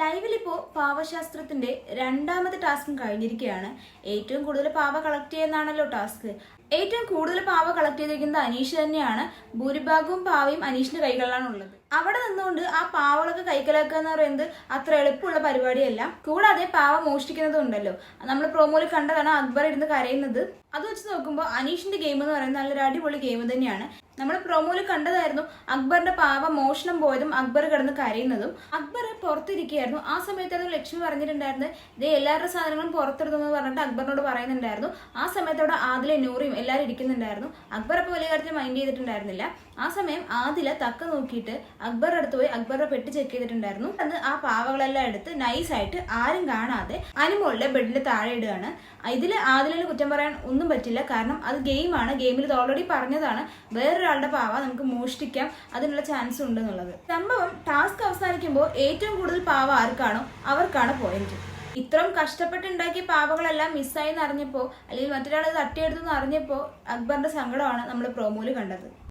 ലൈവിലിപ്പോ പാവശാസ്ത്രത്തിന്റെ രണ്ടാമത്തെ ടാസ്കും കഴിഞ്ഞിരിക്കുകയാണ്. ഏറ്റവും കൂടുതൽ പാവ കളക്ട് ചെയ്യുന്നതാണല്ലോ ടാസ്ക്. ഏറ്റവും കൂടുതൽ പാവ കളക്ട് ചെയ്തിരിക്കുന്നത് അനീഷ് തന്നെയാണ്. ഭൂരിഭാഗവും പാവയും അനീഷിന്റെ കൈകളിലാണ് ഉള്ളത്. അവിടെ നിന്നുകൊണ്ട് ആ പാവകളൊക്കെ കൈക്കലാക്കുക എന്ന് പറയുന്നത് അത്ര എളുപ്പമുള്ള പരിപാടിയല്ല. കൂടാതെ പാവ മോഷ്ടിക്കുന്നതും ഉണ്ടല്ലോ. നമ്മൾ പ്രോമോയിൽ കണ്ടതാണ് അക്ബർ ഇരുന്ന് കരയുന്നത്. അത് വെച്ച് നോക്കുമ്പോൾ അനീഷിന്റെ ഗെയിം എന്ന് പറയുന്നത് നല്ലൊരു അടിപൊളി ഗെയിം തന്നെയാണ്. നമ്മൾ പ്രൊമോയിൽ കണ്ടതായിരുന്നു അക്ബറിന്റെ പാവ മോഷണം പോയതും അക്ബർ കിടന്ന് കരയുന്നതും. അക്ബർ പുറത്തിരിക്കുകയായിരുന്നു. ആ സമയത്തായിരുന്നു ലക്ഷ്മി പറഞ്ഞിട്ടുണ്ടായിരുന്നത് ഇതേ എല്ലാവരുടെ സാധനങ്ങളും പുറത്തിടുന്നു പറഞ്ഞിട്ട് അക്ബറിനോട് പറയുന്നുണ്ടായിരുന്നു. ആ സമയത്തോടെ ആദിലെ നൂറിയും എല്ലാവരും ഇരിക്കുന്നുണ്ടായിരുന്നു. അക്ബർ അപ്പോൾ വലിയ കാര്യത്തിൽ മൈൻഡ് ചെയ്തിട്ടുണ്ടായിരുന്നില്ല. ആ സമയം ആദില തക്ക നോക്കിയിട്ട് അക്ബറുടെ അടുത്ത് പോയി അക്ബറുടെ പെട്ടി ചെക്ക് ചെയ്തിട്ടുണ്ടായിരുന്നു. അന്ന് ആ പാവകളെല്ലാം എടുത്ത് നൈസായിട്ട് ആരും കാണാതെ അനുമോളിലെ ബെഡിന്റെ താഴെ ഇടുകയാണ്. ഇതിൽ ആദിലിന് കുറ്റം പറയാൻ ഒന്നും പറ്റില്ല. കാരണം അത് ഗെയിമാണ് ഗെയിമിൽ ഇത് ഓൾറെഡി പറഞ്ഞതാണ്. വേറൊരാളുടെ പാവ നമുക്ക് മോഷ്ടിക്കാം. അതിനുള്ള ചാൻസ് ഉണ്ട് എന്നുള്ളത് സംഭവം ടാസ്ക് അവസാനിക്കുമ്പോൾ ഏറ്റവും കൂടുതൽ പാവ ആർക്കാണോ അവർക്കാണ് പോയിന്റ് ഇത്രയും കഷ്ടപ്പെട്ടുണ്ടാക്കിയ പാവകളെല്ലാം മിസ്സായി എന്ന് അറിഞ്ഞപ്പോൾ അല്ലെങ്കിൽ മറ്റൊരാൾ തട്ടിയെടുത്തു എന്ന് അറിഞ്ഞപ്പോൾ അക്ബറിന്റെ സങ്കടമാണ് നമ്മൾ പ്രോമോയിൽ കണ്ടത്.